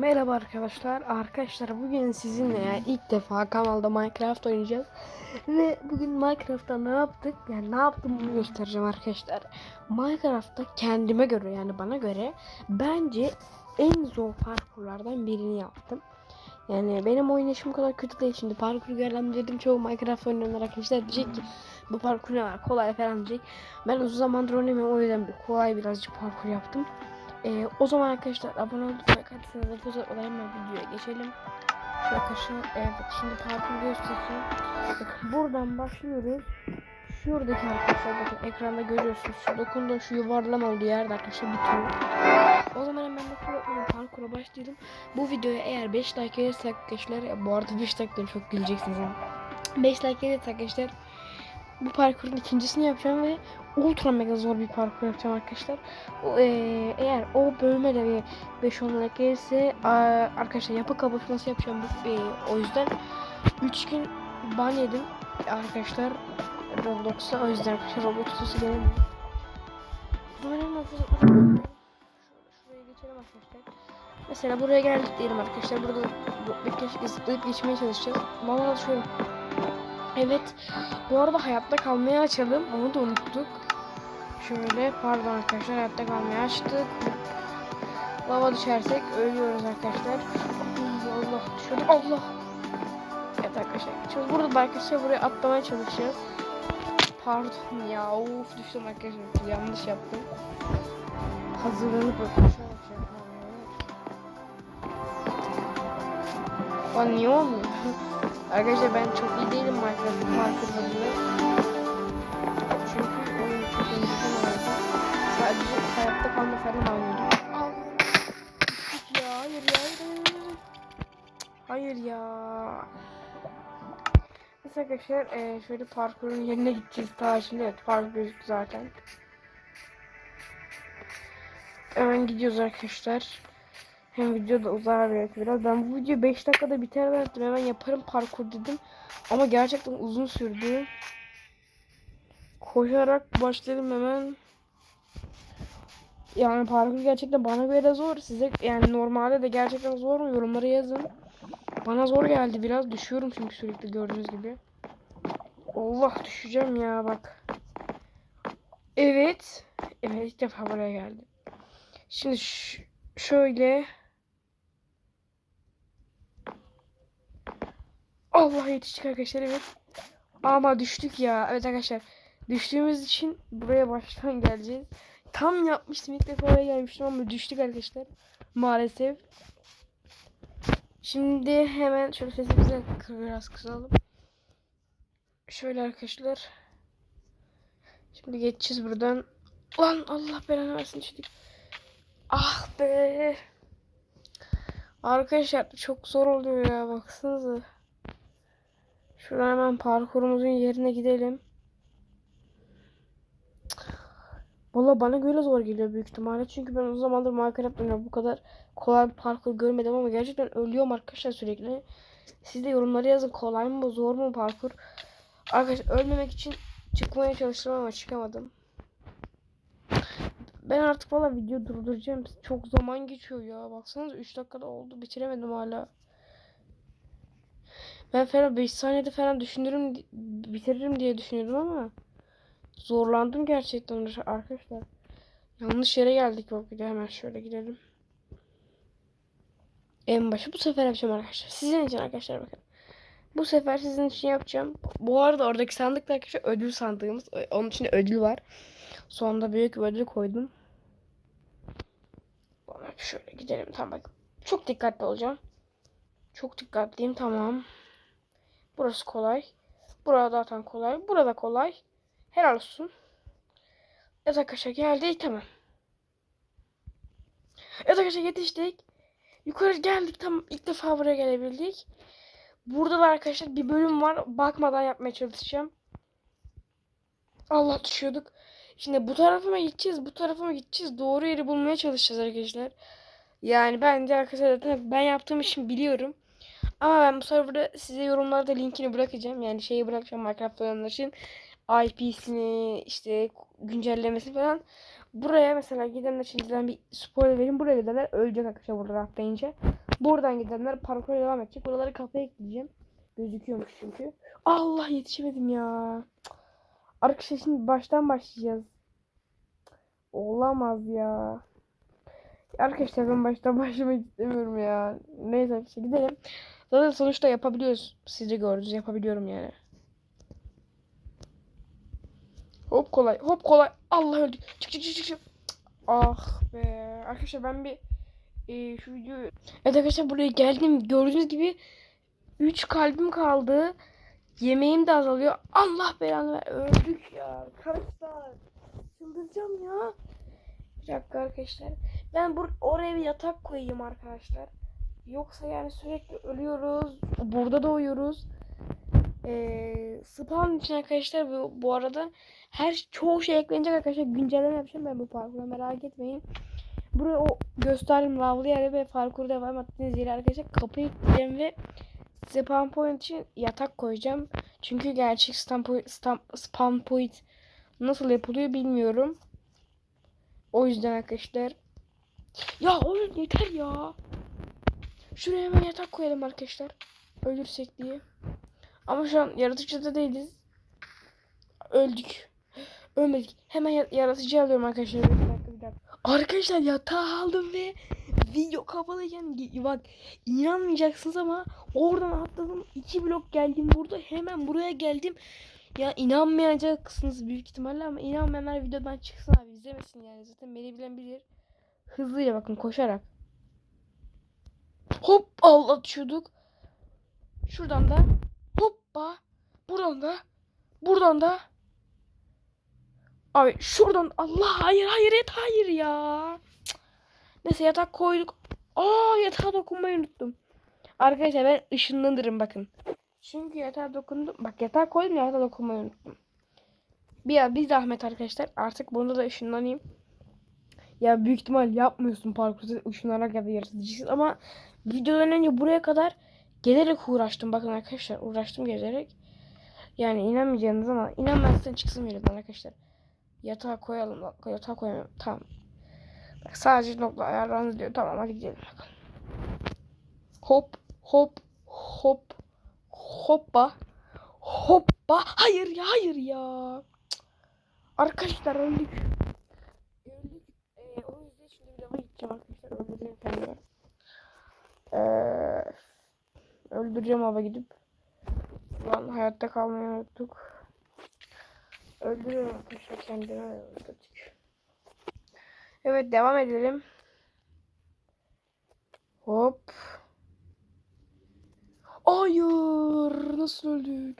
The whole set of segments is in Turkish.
Merhaba arkadaşlar. Arkadaşlar bugün sizinle yani ilk defa kanalda Minecraft oynayacağız. Ve bugün Minecraft'ta ne yaptık? Yani ne yaptım bunu göstereceğim arkadaşlar. Minecraft'ta kendime göre yani bana göre bence en zor parkurlardan birini yaptım. Yani benim oynayışım kadar kötü değil şimdi parkur görenlerim çoğu Minecraft oynayanlar arkadaşlar diyecek ki bu parkur ne var kolay falan diyecek. Ben uzun zamandır oynamıyorum o yüzden kolay birazcık parkur yaptım. Ee, o zaman arkadaşlar abone like atsanız nefes olayım ben videoya geçelim. Arkadaşlar evet şimdi parkur göstereceğim. Bakın buradan başlıyoruz. Şuradaki arkadaşlar bakın ekranda görüyorsunuz. Şu dokunduğun şu yuvarlama olduğu yerde arkadaşlar bitiyor. O zaman hemen kulaklarım parkura başlayalım. Bu videoya eğer 5 like gelirse arkadaşlar bu arada 5 like çok güleceksiniz ama. 5 like gelirse arkadaşlar bu parkurun ikincisini yapacağım ve ultra mega zor bir parkur yapacağım arkadaşlar. O, eee, eğer o bölüme de bir 5-10 like gelirse aa, arkadaşlar yapı kapışması yapacağım. Bu, eee, o yüzden 3 gün ban yedim arkadaşlar Roblox'a. O yüzden arkadaşlar Roblox sesi gelemiyor. Hazır- Şuraya geçelim arkadaşlar. Mesela buraya geldik diyelim arkadaşlar. Burada bir keşke zıplayıp geçmeye çalışacağız. Vallahi şöyle. Evet. Bu arada hayatta kalmayı açalım. Onu da unuttuk. Şöyle pardon arkadaşlar hayatta kalmayı açtık. Lava düşersek ölüyoruz arkadaşlar. Allah düşürdük. Allah. Evet arkadaşlar. Şimdi burada da arkadaşlar buraya atlamaya çalışacağız. Pardon ya. Of düştüm arkadaşlar. Yanlış yaptım. Hazırlanıp öpüşüyorum. Lan niye olmuyor? Arkadaşlar ben çok iyi değilim Minecraft parkurlarında. Çünkü oyunu çok önceden oynadım. Sadece hayatta kalma falan. Düştük ya. Hayır ya. Hayır, hayır ya. Mesela arkadaşlar e, şöyle parkurun yerine gideceğiz. Daha şimdi evet parkur gözüktü zaten. Hemen gidiyoruz arkadaşlar. Hem video da uzar belki biraz. Ben bu video 5 dakikada biter zannettim. Hemen yaparım parkur dedim. Ama gerçekten uzun sürdü. Koşarak başladım hemen. Yani parkur gerçekten bana göre zor. Size yani normalde de gerçekten zor mu? Yorumlara yazın. Bana zor geldi biraz. Düşüyorum çünkü sürekli gördüğünüz gibi. Allah düşeceğim ya bak. Evet. Evet ilk defa buraya geldim. Şimdi şöyle Allah yetiştik arkadaşlar evet. Ama düştük ya. Evet arkadaşlar. Düştüğümüz için buraya baştan geleceğiz. Tam yapmıştım ilk defa oraya gelmiştim ama düştük arkadaşlar. Maalesef. Şimdi hemen şöyle sesimizi biraz kısalım. Şöyle arkadaşlar. Şimdi geçeceğiz buradan. Lan Allah belanı versin düştük. Ah be. Arkadaşlar çok zor oluyor ya baksanıza. Şuradan hemen parkurumuzun yerine gidelim. Valla bana göre zor geliyor büyük ihtimalle. Çünkü ben uzun zamandır Minecraft oynuyorum. Bu kadar kolay bir parkur görmedim ama gerçekten ölüyorum arkadaşlar sürekli. Siz de yorumlara yazın. Kolay mı zor mu parkur? Arkadaşlar ölmemek için çıkmaya çalıştım ama çıkamadım. Ben artık valla video durduracağım. Çok zaman geçiyor ya. Baksanıza 3 dakikada oldu. Bitiremedim hala. Ben falan 5 saniyede falan düşünürüm, bitiririm diye düşünüyordum ama zorlandım gerçekten arkadaşlar. Yanlış yere geldik bak bir de hemen şöyle gidelim. En başı bu sefer yapacağım arkadaşlar. Sizin için arkadaşlar bakın. Bu sefer sizin için yapacağım. Bu arada oradaki sandıkta arkadaşlar ödül sandığımız. Onun için ödül var. Sonunda büyük bir ödül koydum. Şöyle gidelim tamam bak. Çok dikkatli olacağım. Çok dikkatliyim tamam. Burası kolay. Burada zaten kolay. Burada kolay. Helal olsun. Evet arkadaşlar geldik tamam. Evet arkadaşlar yetiştik. Yukarı geldik tam ilk defa buraya gelebildik. Burada da arkadaşlar bir bölüm var. Bakmadan yapmaya çalışacağım. Allah düşüyorduk. Şimdi bu tarafa mı gideceğiz? Bu tarafa mı gideceğiz? Doğru yeri bulmaya çalışacağız arkadaşlar. Yani bence arkadaşlar zaten ben yaptığım için biliyorum. Ama ben bu serverda size yorumlarda linkini bırakacağım. Yani şeyi bırakacağım Minecraft olanlar için. IP'sini işte güncellemesi falan. Buraya mesela gidenler şimdiden bir spoiler vereyim. Buraya gidenler ölecek arkadaşlar burada atlayınca. Buradan gidenler parkura devam edecek. Buraları kapıya ekleyeceğim. Gözüküyormuş çünkü. Allah yetişemedim ya. Arkadaşlar şimdi baştan başlayacağız. Olamaz ya. Arkadaşlar ben baştan başlamak istemiyorum ya. Neyse işte gidelim. Zaten sonuçta yapabiliyoruz. Siz de gördünüz yapabiliyorum yani. Hop kolay hop kolay. Allah öldü. Çık çık çık çık. Ah be. Arkadaşlar ben bir e, şu videoyu... Evet arkadaşlar buraya geldim. Gördüğünüz gibi 3 kalbim kaldı. Yemeğim de azalıyor. Allah belanı ver. Öldük ya. Arkadaşlar. Çıldıracağım ya. Bir dakika arkadaşlar. Ben bur oraya bir yatak koyayım arkadaşlar. Yoksa yani sürekli ölüyoruz. Burada da uyuyoruz. Ee, spawn için arkadaşlar bu, bu arada her çoğu şey eklenecek arkadaşlar. Güncelleme yapacağım ben bu parkura merak etmeyin. Buraya o gösterdiğim lavlı yere ve parkur devam ettiğiniz yere arkadaşlar kapı ekleyeceğim ve spawn point için yatak koyacağım. Çünkü gerçek spawn point, spawn point nasıl yapılıyor bilmiyorum. O yüzden arkadaşlar. Ya oğlum yeter ya. Şuraya hemen yatak koyalım arkadaşlar. Ölürsek diye. Ama şu an yaratıcıda değiliz. Öldük. Ölmedik. Hemen ya- yaratıcı alıyorum arkadaşlar. Bir dakika bir dakika. Arkadaşlar yatağı aldım ve video kapalıyken bak inanmayacaksınız ama oradan atladım. iki blok geldim burada. Hemen buraya geldim. Ya inanmayacaksınız büyük ihtimalle ama inanmayanlar videodan çıksın abi izlemesin yani. Zaten beni bilen bilir. Hızlıca bakın koşarak. Hop Allah düşüyorduk. Şuradan da hoppa. Buradan da. Buradan da. Abi şuradan Allah hayır hayır et hayır ya. Neyse yatak koyduk. Aa yatağa dokunmayı unuttum. Arkadaşlar ben ışınlanırım bakın. Çünkü yatağa dokundum. Bak yatağa koydum yatağa dokunmayı unuttum. Bir, bir zahmet arkadaşlar. Artık bunda da ışınlanayım. Ya büyük ihtimal yapmıyorsun parkurda ışınlanarak ya da yaratıcısın ama videodan önce buraya kadar gelerek uğraştım. Bakın arkadaşlar uğraştım gelerek. Yani inanmayacaksınız ama inanmazsan çıksın videodan arkadaşlar. Yatağa koyalım. Yatağa koyalım. Tamam. Bak sadece nokta ayarlarınız diyor. Tamam hadi gidelim bakalım. Hop hop hop hoppa hoppa. Hayır ya hayır ya. Arkadaşlar öldük. Öldük. Ee, o yüzden şimdi bir gideceğim arkadaşlar. Öldüreceğim kendimi. Ee, öldüreceğim hava gidip. Şu an hayatta kalmayı unuttuk. Öldürüyorum arkadaşlar kendimi öldürdük. Evet devam edelim. Hop. Hayır. Nasıl öldük?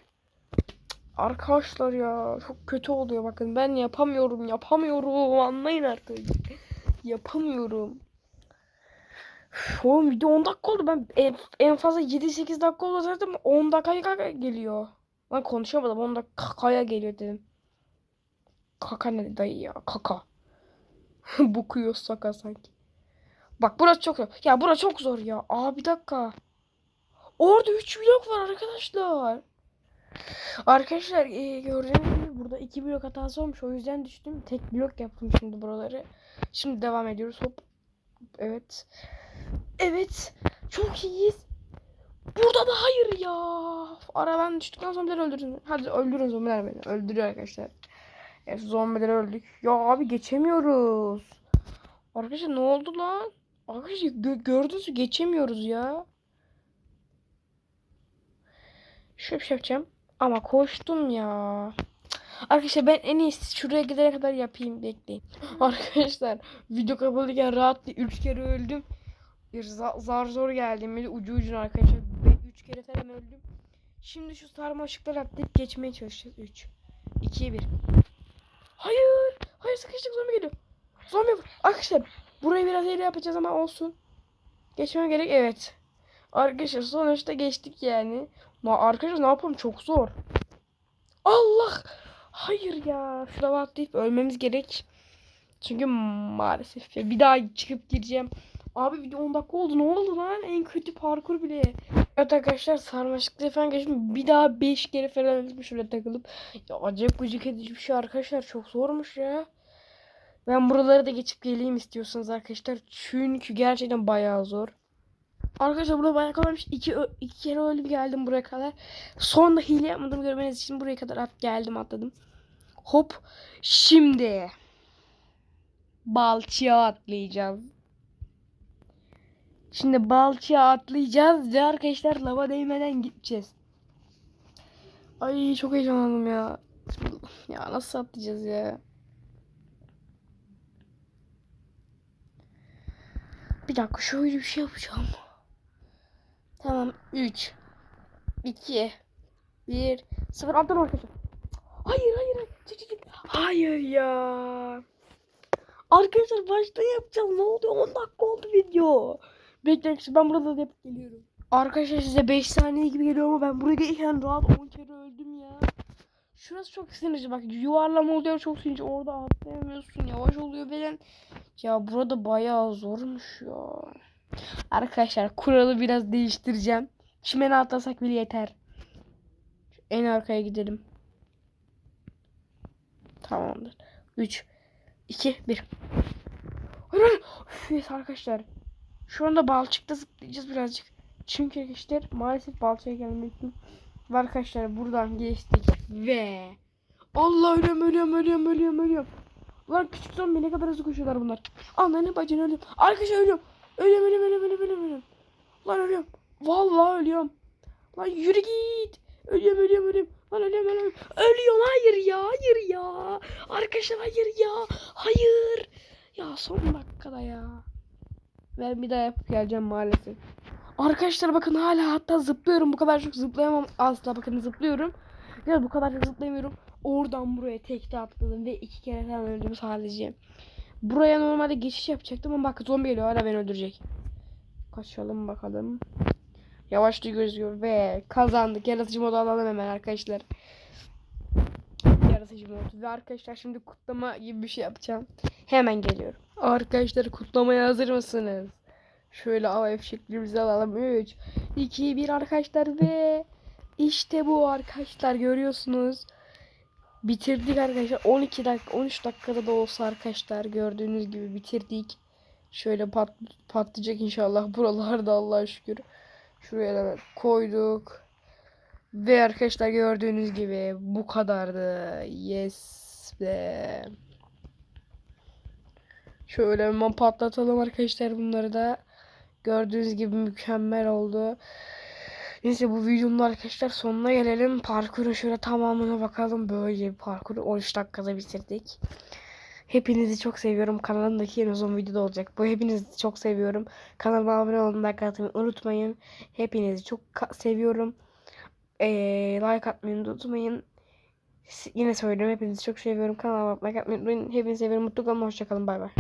Arkadaşlar ya çok kötü oluyor bakın ben yapamıyorum yapamıyorum anlayın artık yapamıyorum Oğlum video 10 dakika oldu ben en, fazla 7-8 dakika oldu zaten 10 dakikaya geliyor Lan konuşamadım 10 dakikaya geliyor dedim Kaka ne dayı ya kaka Bukuyor saka sanki Bak burası çok zor ya burası çok zor ya Aa bir dakika Orada 3 blok var arkadaşlar Arkadaşlar e, gördüğünüz gibi burada iki blok hatası olmuş. O yüzden düştüm. Tek blok yaptım şimdi buraları. Şimdi devam ediyoruz. Hop. Evet. Evet. Çok iyiyiz. Burada da hayır ya. Araban düştükten zombileri öldürün. Hadi öldürün zombiler beni. Öldürüyor arkadaşlar. Evet zombileri öldük. Ya abi geçemiyoruz. Arkadaşlar ne oldu lan? Arkadaşlar gö- gördünüz mü? Geçemiyoruz ya. Şöyle bir şey yapacağım. Ama koştum ya. Arkadaşlar ben en iyisi şuraya gidene kadar yapayım bekleyin. Arkadaşlar video kapalıyken rahat 3 kere öldüm. Bir za- zar zor geldim. Bir ucu ucuna arkadaşlar. 3 kere falan öldüm. Şimdi şu sarmaşıklar atlayıp geçmeye çalışacağız. 3 2 1 Hayır. Hayır sıkıştık zombi geliyor. Zombi. Arkadaşlar burayı biraz eğri yapacağız ama olsun. Geçmem gerek evet. Arkadaşlar sonuçta geçtik yani. Ma arkadaşlar ne yapalım çok zor. Allah! Hayır ya. Şuraya atlayıp ölmemiz gerek. Çünkü maalesef. Bir daha çıkıp gireceğim. Abi video 10 dakika oldu. Ne oldu lan? En kötü parkur bile. Evet arkadaşlar sarmaşıklı falan geçtim. Bir daha 5 kere falan öldüm şuraya takılıp. Ya acayip gıcık edici bir şey arkadaşlar. Çok zormuş ya. Ben buraları da geçip geleyim istiyorsanız arkadaşlar. Çünkü gerçekten bayağı zor. Arkadaşlar burada bayağı kolaymış. İki, iki kere bir geldim buraya kadar. Son da hile yapmadım görmeniz için buraya kadar at geldim atladım. Hop. Şimdi. Balçığa atlayacağız. Şimdi balçığa atlayacağız ve arkadaşlar lava değmeden gideceğiz. Ay çok heyecanlandım ya. Ya nasıl atlayacağız ya? Bir dakika şöyle bir şey yapacağım. Tamam 3 2 1 0 atladım arkadaşlar. Hayır hayır hayır. Hayır ya. Arkadaşlar başta yapacağım. Ne oluyor? 10 dakika oldu video. Bekleyin ben burada da yapıp geliyorum. Arkadaşlar size 5 saniye gibi geliyor ama ben buraya gelirken rahat 10 kere öldüm ya. Şurası çok sinirci bak yuvarlama oluyor çok sinirci orada atlayamıyorsun yavaş oluyor falan. Ya burada bayağı zormuş ya. Arkadaşlar kuralı biraz değiştireceğim. Şimene atlasak bile yeter. En arkaya gidelim. Tamamdır. 3 2 1 Hayır hayır. Üf, arkadaşlar. Şu anda balçıkta zıplayacağız birazcık. Çünkü arkadaşlar maalesef balçaya gelmedim. Ve arkadaşlar buradan geçtik ve Allah ölüyorum ölüyorum ölüyorum ölüyorum ölüyorum. Lan küçük zombi ne kadar hızlı koşuyorlar bunlar. Ananı bacını ölüyorum. Arkadaşlar. Ölüyorum ölüyorum ölüyorum ölüyorum ölüyorum. ölüyorum. Lan ölüyorum. Vallahi ölüyorum. Lan yürü git. Ölüyorum ölüyorum ölüyorum. Lan ölüyorum ölüyorum. Ölüyorum hayır ya hayır ya. Arkadaşlar hayır ya. Hayır. Ya son dakikada ya. Ben bir daha yapıp geleceğim maalesef. Arkadaşlar bakın hala hatta zıplıyorum. Bu kadar çok zıplayamam asla. Bakın zıplıyorum. Ya bu kadar çok zıplayamıyorum. Oradan buraya tekte atladım ve iki kere falan öldüm sadece. Buraya normalde geçiş yapacaktım ama bak zombi geliyor hala beni öldürecek. Kaçalım bakalım. Yavaşça gözüyor ve kazandık. Yaratıcı modu alalım hemen arkadaşlar. Yaratıcı mod. Ve arkadaşlar şimdi kutlama gibi bir şey yapacağım. Hemen geliyorum. Arkadaşlar kutlamaya hazır mısınız? Şöyle hava fişeklerimizi alalım. 3, 2, 1 arkadaşlar ve işte bu arkadaşlar görüyorsunuz. Bitirdik arkadaşlar. 12 dakika 13 dakikada da olsa arkadaşlar gördüğünüz gibi bitirdik. Şöyle pat, patlayacak inşallah buralarda Allah'a şükür. Şuraya da koyduk. Ve arkadaşlar gördüğünüz gibi bu kadardı. Yes be. Şöyle hemen patlatalım arkadaşlar bunları da. Gördüğünüz gibi mükemmel oldu. Neyse bu videonun arkadaşlar sonuna gelelim. Parkurun şöyle tamamına bakalım. Böyle bir parkuru 13 dakikada bitirdik. Hepinizi çok seviyorum. Kanalımdaki en uzun videoda olacak. Bu hepinizi çok seviyorum. Kanalıma abone olun, like atmayı unutmayın. Hepinizi çok seviyorum. Ee, like atmayı unutmayın. Yine söylüyorum. Hepinizi çok seviyorum. Kanalıma like atmayı unutmayın. Hepinizi seviyorum. Mutlu kalın. Hoşçakalın. Bay bay.